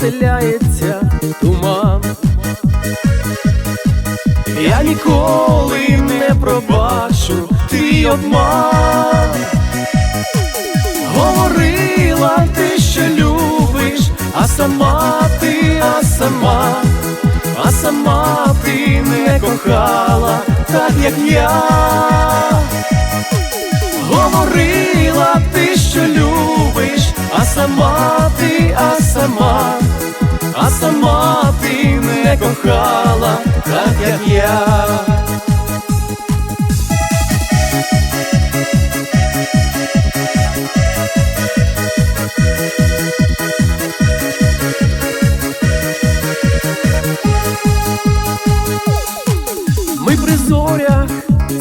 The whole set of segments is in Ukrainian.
розстеляється туман. Я ніколи не пробачу твій обман. Говорила ти, що любиш, а сама ти, а сама, а сама ти не кохала, так як я. Говорила ти, що любиш, а сама ти, сама, а сама ти не кохала, так як я. Ми при зорях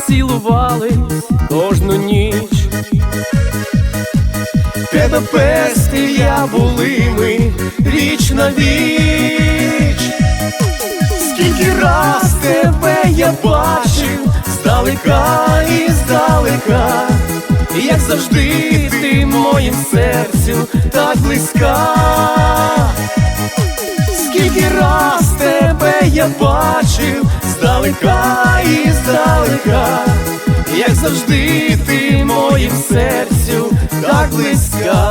цілувались кожну ніч. Тебе пести я були ми річ на віч. Скільки раз тебе я бачив здалека і здалека, як завжди ти моїм серцю так близька. Скільки раз тебе я бачив здалека і здалека, як завжди ти моїм серцю так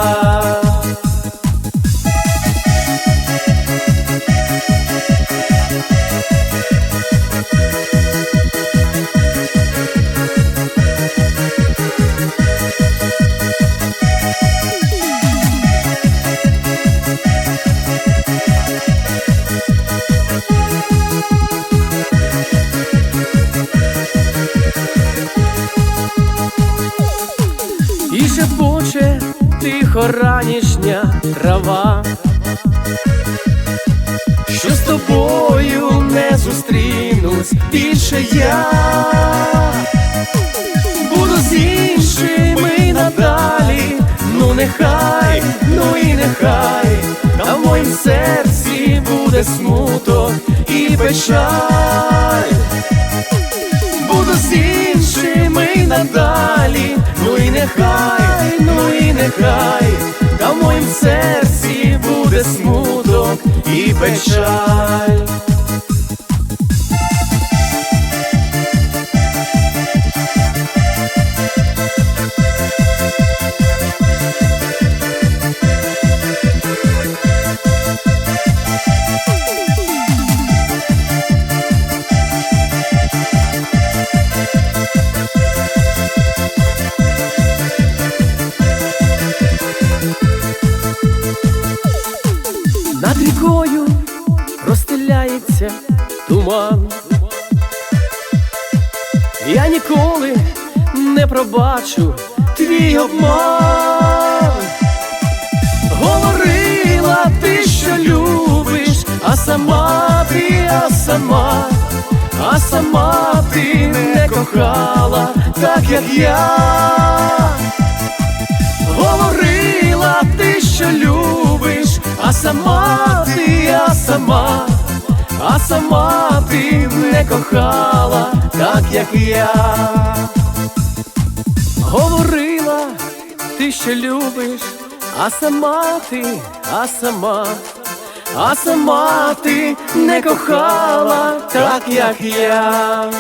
тихо ранішня трава, що з тобою не зустрінусь? Більше я, буду з іншими надалі, ну нехай, ну і нехай, та в моїм серці буде смуток і печаль. Буду з іншими надалі, ну і серці буде смуток і печаль. Над рікою розстеляється туман. Я ніколи не пробачу твій обман. Говорила ти, що любиш, а сама ти, а сама, а сама ти не кохала, так як я. Сама, а сама ти не кохала, так як я. Говорила ти, що любиш, а сама ти, а сама, а сама ти не кохала, так як я.